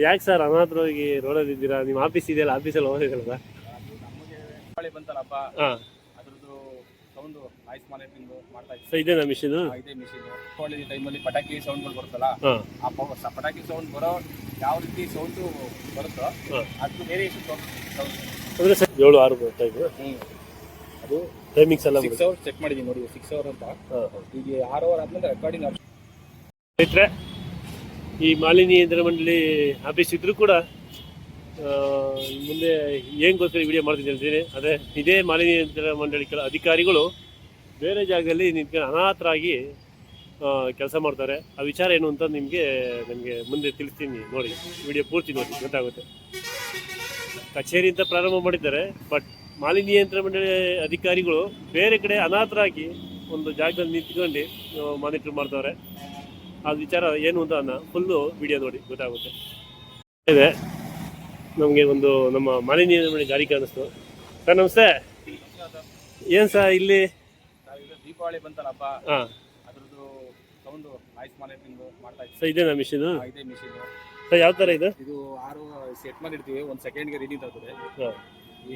ಯಾಕೆ ಸರ್ ಅನಾಥರಾಗಿ ರೋಡಲ್ಲಿ ಇದ್ದೀರಾ ನಿಮ್ಮ ಆಫೀಸ್ ಇದೆಯಲ್ಲ ಆಫೀಸಲ್ಲಿ ಹೋಗಿದ್ದೀರಲ್ಲ ಸರ್? ನಮಗೆ ಮಳೆ ಬಂತಲ್ಲಪ್ಪ ಹಾಂ. ಅದ್ರದ್ದು ಸೌಂಡು ನಾಯ್ಸ್ ಮಾನಿಟರಿಂಗ್ ಮಾಡ್ತಾ ಇದ್ದೀವಿ ಸೊ ಇದೇನಾ ಮಿಷಿನು ಇದೇ ಮಿಷಿನ್ ದೀಪಾವಳಿ ಟೈಮಲ್ಲಿ ಪಟಾಕಿ ಸೌಂಡ್ಗಳು ಬರುತ್ತಲ್ಲ ಹಾಂ. ಆ ಪವ- ಸ- ಪಟಾಕಿ ಸೌಂಡ್ ಬರೋ ಯಾವ ರೀತಿ ಸೌಂಡು ಬರುತ್ತೋ ಅದು ವೇರಿಯೇಷನ್ ಸೌಂಡ್ ಅಂದರೆ ಸರ್ ಏಳು ಆರು ಬರ್ತಾ ಹ್ಞೂ ಅದು ಟೈಮಿಂಗ್ಸ್ ಎಲ್ಲ ಸಿಕ್ಸ್ ಅವರ್ಸ್ ಚೆಕ್ ಮಾಡಿದ್ದೀನಿ ನೋಡಿ ಸಿಕ್ಸ್ ಅವರ್ ಅಂತ. ಹಾಂ. ಈಗ ಆರು ಅವರ್ ಆದ್ಮೇಲೆ ರೆಕಾರ್ಡಿಂಗ್ ಸ್ನೇಹಿತರೆ ಈ ಮಾಲಿನ್ಯ ನಿಯಂತ್ರಣ ಮಂಡಳಿ ಆಫೀಸ್ ಇದ್ರೂ ಕೂಡ ಮುಂದೆ ಏನ್ಗೋಸ್ಕರ ವಿಡಿಯೋ ಮಾಡ್ತೀನಿ ಹೇಳ್ತೀನಿ ಅದೇ, ಇದೇ ಮಾಲಿನ್ಯ ನಿಯಂತ್ರಣ ಮಂಡಳಿ ಕೆಲ ಅಧಿಕಾರಿಗಳು ಬೇರೆ ಜಾಗದಲ್ಲಿ ನಿಂತ್ಕೊಂಡು ಅನಾಥರಾಗಿ ಕೆಲಸ ಮಾಡ್ತಾರೆ. ಆ ವಿಚಾರ ಏನು ಅಂತ ನಿಮಗೆ ನನಗೆ ಮುಂದೆ ತಿಳಿಸ್ತೀನಿ ನೋಡಿ. ವಿಡಿಯೋ ಪೂರ್ತಿ ನೋಡಿ, ಗೊತ್ತಾಗುತ್ತೆ. ಕಚೇರಿ ಅಂತ ಪ್ರಾರಂಭ ಮಾಡಿದ್ದಾರೆ, ಬಟ್ ಮಾಲಿನ್ಯ ನಿಯಂತ್ರಣ ಮಂಡಳಿ ಅಧಿಕಾರಿಗಳು ಬೇರೆ ಕಡೆ ಅನಾಥರಾಗಿ ಒಂದು ಜಾಗದಲ್ಲಿ ನಿಂತ್ಕೊಂಡು ಮಾನಿಟರ್ ಮಾಡ್ತಾರೆ ಆ ವಿಚಾರ ಏನು ಅಂತ ಅನ್ನ ಫುಲ್ಲು ವಿಡಿಯೋ ನೋಡಿ ಗೊತ್ತಾಗುತ್ತೆ. ಇದೆ. ನಮಗೆ ಒಂದು ನಮ್ಮ ಮಾಲಿನ್ಯ ನಿರ್ವಹಣೆ ಗಾಡಿ ಕಾಣಿಸ್ತು. ಸರ್ ನಮಸ್ತೆ. ಏನು ಸರ್ ಇಲ್ಲಿ? ದೀಪಾವಳಿ ದೀಪಾವಳಿ ಬಂತಲ್ಲಪ್ಪ. ಹಾಂ. ಅದ್ರದ್ದು ಸೌಂಡ್ ನಾಯ್ಸ್ ಮಾನಿಟರಿಂಗ್ ಮಾಡ್ತಾ ಇದ್ದೀವಿ ಸರ್ ಇದೇನಾ ಮಿಷಿನು ಇದೇ ಮಿಷಿನ್ ಸರ್ ಯಾವ ಥರ ಇದು? ಇದು ಆರು ಸೆಟ್ ಮಾಡಿರ್ತೀವಿ ಒಂದು ಸೆಕೆಂಡ್ಗೆ ರೀಡಿಂಗ್ ಆಗ್ತದೆ. ಹಾಂ.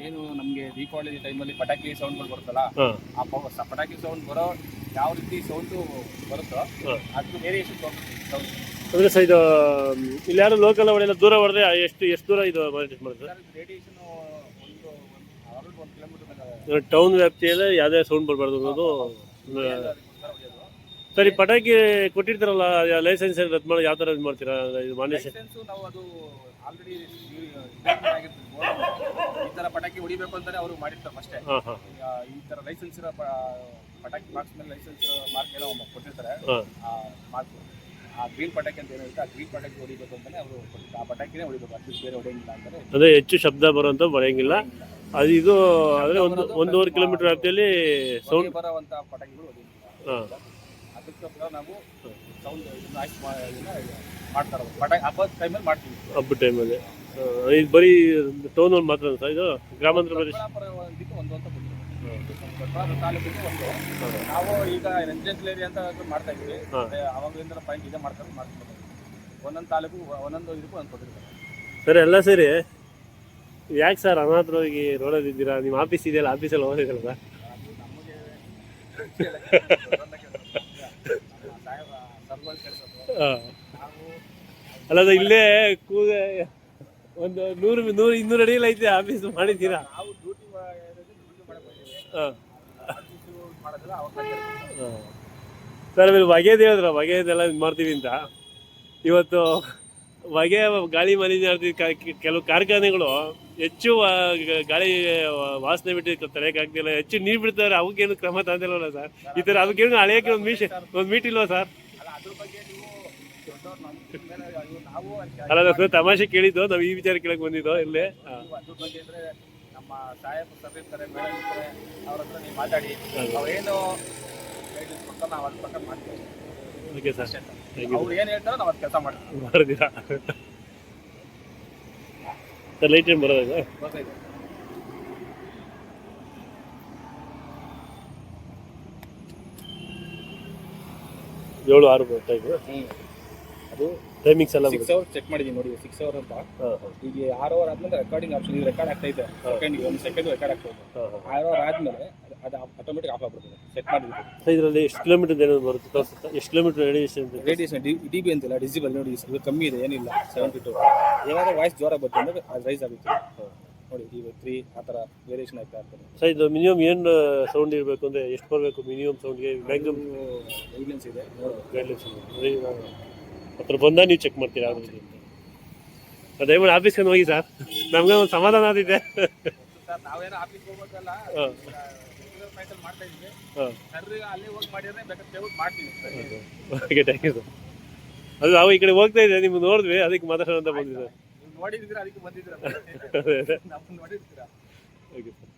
ಏನು ನಮಗೆ ದೀಪಾವಳಿ ಟೈಮಲ್ಲಿ ಪಟಾಕಿ ಸೌಂಡ್ಗಳು ಬರುತ್ತಲ್ಲ ಆ ಪವರ್ ಪಟಾಕಿ ಸೌಂಡ್ ಬರೋ ಯಾವ ರೀತಿ ಸೌಂಡ್ ಬರುತ್ತೋ ಅದು ವೇರಿಯೇಷನ್ ಸೌಂಡ್ ಅಂದರೆ ಸರ್ ಇದು ಮ್, ಇಲ್ಲಿ ಯಾರು ಲೋಕಲ್ ಅವಳೆಲ್ಲ ದೂರ ಹೊಡೆದ್ರೆ ಎಷ್ಟು ಎಷ್ಟು ದೂರ ಇದು ಮಾನಿಟರ್ ಮಾಡುತ್ತೆ ರೇಡಿಯೇಷನ್ ಒಂದು ಒಂದು ಕಿಲೋಮೀಟರ್ ಟೌನ್ ವ್ಯಾಪ್ತಿಯಲ್ಲಿ ಯಾವುದೇ ಸೌಂಡ್ ಬರಬಾರ್ದು ಅನ್ನೋದು ಸರ್ ಪಟಾಕಿ ಕೊಟ್ಟಿರ್ತಾರಲ್ಲ ಲೈಸೆನ್ಸ್ ರದ್ದು ಮಾಡಿ ಯಾವ ಥರ ಇದು ಮಾಡ್ತೀರಾ? ಇದು ಮಾನ್ಯ ಲೈಸೆನ್ಸು ನಾವು ಅದು ಆಲ್ರೆಡಿ ಈ ತರ ಪಟಾಕಿ ಹೊಡಿಬೇಕು ಅಂತಾನೆ ಅವರು ಮಾಡಿರ್ತಾರೆ ಅಷ್ಟೇ. ಹಾಂ ಹಾಂ. ಈ ತರ ಲೈಸೆನ್ಸ್ ಇರೋ ಪ- ಪಟಾಕಿ ಬಾಕ್ಸ್ ಮೇಲೆ ಲೈಸೆನ್ಸ್ ಮಾರ್ಕ್ ಏನೋ ಕೊಟ್ಟಿರ್ತಾರೆ. ಹಾಂ. ಆ ಮಾರ್ಕ್ ಆ ಗ್ರೀನ್ ಪಟಾಕಿ ಅಂತ ಏನಿರುತ್ತೆ ಆ ಗ್ರೀನ್ ಪಟಾಕಿ ಹೊಡಿಬೇಕು ಅಂತಾನೆ ಅವರು ಕೊಟ್ಟಿರ್ತಾರೆ. ಆ ಪಟಾಕಿನೇ ಹೊಡಿಬೇಕು ಅಟ್ಲೀಸ್ಟ್ ಬೇರೆ ಹೊಡೆಯಂಗಿಲ್ಲ ಅಂತಾರೆ ಅಂದರೆ ಹೆಚ್ಚು ಶಬ್ದ ಬರುವಂಥ ಬರೆಯಂಗಿಲ್ಲ ಅದು ಇದು ಅಂದರೆ ಒಂದು ಒಂದೂವರೆ ಕಿಲೋಮೀಟರ್ ವ್ಯಾಪ್ತಿಯಲ್ಲಿ ಸೌಂಡ್ ಬರುವಂತ ಬರೋವಂಥ ಪಟಾಕಿಗಳು ಹೊಡೆಯಂಗಿಲ್ಲ. ಹಾಂ. ಅದಕ್ಕೋಸ್ಕರ ನಾವು ಸೌಂಡ್ ನಾಯ್ಸ್ ಮಾಡ್ತಾರೆ ಪಟಾಕಿ ಹಬ್ಬದ ಟೈಮಲ್ಲಿ ಮಾಡ್ತೀವಿ. ಹಬ್ಬದ ಟೈಮಲ್ಲಿ ಇದು ಬರೀ ಟೌನಲ್ಲಿ ಮಾತ್ರ ಸರ್? ಇದು ಗ್ರಾಮಾಂತರ ಪ್ರದೇಶ ಇದಕ್ಕೆ ಒಂದು ಅಂತ ತಾಲೂಕಿಗೆ ಒಂದು. ನಾವು ಈಗ ರೆಸಿಡೆನ್ಷಿಯಲ್ ಏರಿಯಾ ಅಂತ ಮಾಡ್ತಾ. ಅದೇ ಅವಾಗಲಿಂದ ಪಾಯಿಂಟ್ ಇದೆ ಮಾಡ್ತಾರೆ ಮಾಡ್ತೀವಿ ಒಂದೊಂದು ತಾಲೂಕು ಒಂದೊಂದು ಇದಕ್ಕೂ ಒಂದು ಕೊಟ್ಟಿರ್ತಾರೆ ಸರ್ ಎಲ್ಲ ಸರಿ ಯಾಕೆ ಸರ್ ಅನಾಥರಾಗಿ ರೋಡಲ್ಲಿ ಇದ್ದೀರಾ? ನಿಮ್ಮ ಆಫೀಸ್ ಇದೆಯಲ್ಲ ಆಫೀಸಲ್ಲಿ ಹೋಗಿದ್ದೀರಲ್ಲ ನಮಗೆ ಸರ್ವಲ್ ಕೆಲಸ ಹಾಂ. ನಾವು ಅಲ್ಲ ಅದು ಇಲ್ಲೇ ಕೂಗ ಒಂದು ನೂರು ನೂರು ಇನ್ನೂರು ಅಡಿಯಲ್ಲಿ ಐತೆ ಆಫೀಸ್ ಮಾಡಿದ್ದೀರಾ? ಸರ್, ಆಮೇಲೆ ಬಗೆದು ಹೇಳಿದ್ರ ಬಗೆದೆಲ್ಲ ಇದು ಮಾಡ್ತೀವಿ ಅಂತ. ಇವತ್ತು ಬಗೆ ಗಾಳಿ ಮಾಲಿನ್ಯ ಕೆಲವು ಕಾರ್ಖಾನೆಗಳು ಹೆಚ್ಚು ಗಾಳಿ ವಾಸನೆ ಬಿಟ್ಟು ತಡೆಯೋಕ್ಕಾಗ್ತಿಲ್ಲ ಹೆಚ್ಚು ನೀರು ಬಿಡ್ತಾರೆ ಅವಕ್ಕೇನು ಕ್ರಮ ತಂದಿಲ್ಲ ಸರ್. ಈ ಥರ ಅದಕ್ಕೇನು ಹಳೆಯಕ್ಕೆ ಒಂದು ಮೀಟ್ ಒಂದು ಮೀಟ್ ಇಲ್ವಾ ಸರ್? ಅಲ್ಲ ನೀವು ತಮಾಷೆ ಕೇಳಿದ್ದು ನಾವು ಈ ವಿಚಾರ ಕೇಳಕ್ ಬಂದಿದ್ದು ಇಲ್ಲೇ. ಹಾಂ. ಅದ್ರ ಬಗ್ಗೆ ಅಂದ್ರೆ ನಮ್ಮ ಸಾಹೇಬ್ ಸರ್ ಇರ್ತಾರೆ ಮೇಡಮ್ ಇರ್ತಾರೆ ಅವ್ರ ಹತ್ರ ನೀವು ಮಾತಾಡಿ. ಅವ್ರೇನು ಗೈಡೆನ್ಸ್ ಕೊಡ್ತಾರೆ ನಾವು ಅದ್ರ ಪ್ರಕಾರ ಮಾಡ್ತೀವಿ. Okay sir. ಅವ್ರು ಏನು ಹೇಳ್ತಾರೋ ನಾವು ಅದು ಕೆಲಸ ಮಾಡ್ತೀವಿ. ಬರೋದಿಲ್ಲ ಸರ್ ಲೈಟ್ ಏನು ಏಳು ಆರು ಹ್ಞೂ ಅದು ಟೈಮಿಂಗ್ಸ್ ಎಲ್ಲ ಸಿಕ್ಸ್ ಅವರ್ ಚೆಕ್ ಮಾಡಿದ್ದೀನಿ ನೋಡಿ ಸಿಕ್ಸ್ ಅವರ್ ಅಂತ. ಈಗ ಆರು ಅವರ್ ಆದ್ಮೇಲೆ ರೆಕಾರ್ಡಿಂಗ್ ಆಪ್ಷನ್ ಇದು ರೆಕಾರ್ಡ್ ಆಗ್ತಾ ಇದೆ. ಸೆಕೆಂಡ್ ಒಂದು ಸೆಕೆಂಡ್ ರೆಕಾರ್ಡ್ ಆಗ್ತಾ ಇದೆ. ಆರು ಅವರ್ ಆದ್ಮೇಲೆ ಅದು ಆಟೋಮೆಟಿಕ್ ಆಫ್ ಆಗ್ಬಿಡ್ತದೆ ಸೆಟ್ ಸೊ ಇದರಲ್ಲಿ ಎಷ್ಟು ಕಿಲೋಮೀಟರ್ ಏನಾದ್ರು ಬರುತ್ತೆ ತೋರಿಸುತ್ತಾ? ಎಷ್ಟು kilometre radiation radiation D D B ಅಂತಿಲ್ಲ ಡಿಸಿಬಲ್ ನೋಡಿ ಇದು ಕಮ್ಮಿ ಇದೆ ಏನಿಲ್ಲ ಸೆವೆಂಟಿ ಟು ಏನಾದರೂ ವಾಯ್ಸ್ ಜ್ವರ ಬರ್ತದೆ ಅಂದರೆ ಅದು ರೈಸ್ ಆಗುತ್ತೆ. ಈಗ ತ್ರೀ ಆ ಥರ ವೇರಿಯೇಷನ್ ಆಗ್ತಾ ಇರ್ತದೆ. ಸರ್ ಇದು ಮಿನಿಮಮ್ ಏನು ಸೌಂಡ್ ಇರಬೇಕು ಅಂದರೆ ಎಷ್ಟು ಬರಬೇಕು ಮಿನಿಮಮ್ ಸೌಂಡ್ಗೆ ಮ್ಯಾಕ್ಸಿಮಮ್ ಗೈಡ್ಲೈನ್ಸ್ ಇದೆ ಗೈಡ್ಲೈನ್ಸ್ ಹತ್ರ ಬಂದ ನೀವು ಚೆಕ್ ಮಾಡ್ತೀರಾ ಅದ್ರಲ್ಲಿ ದಯಮಾಡಿ ಆಫೀಸ್ಗೆ ಹೋಗಿ ಸರ್ ನಮ್ಗೆ ಒಂದು ಸಮಾಧಾನ ಆದಿದೆ ಸರ್ ನಾವೇನೋ ಆಫೀಸ್ಗೆ ಹೋಗ್ಬೇಕಲ್ಲ ಹಾಂ. ಫೈಟಲ್ ಮಾಡ್ತಾ ಇದ್ವಿ. ಅಲ್ಲಿ ಹೋಗಿ ಮಾಡಿದ್ರೆ ಬೇಕಾದ್ರೆ ತೆಗೆದು ಮಾಡ್ತೀವಿ. Sir okay thank you sir ಅದು ನಾವು ಈ ಕಡೆ ಹೋಗ್ತಾ ಇದ್ದೆ ನಿಮ್ಗೆ ನೋಡಿದ್ವಿ ಅದಕ್ಕೆ ಮಾತಾಡೋಣ ಅಂತ ಬಂದಿದ್ದೆ ನೋಡಿದ್ದೀರಾ ಅದಕ್ಕೆ ಬಂದಿದ್ದೀರಾ? Okay sir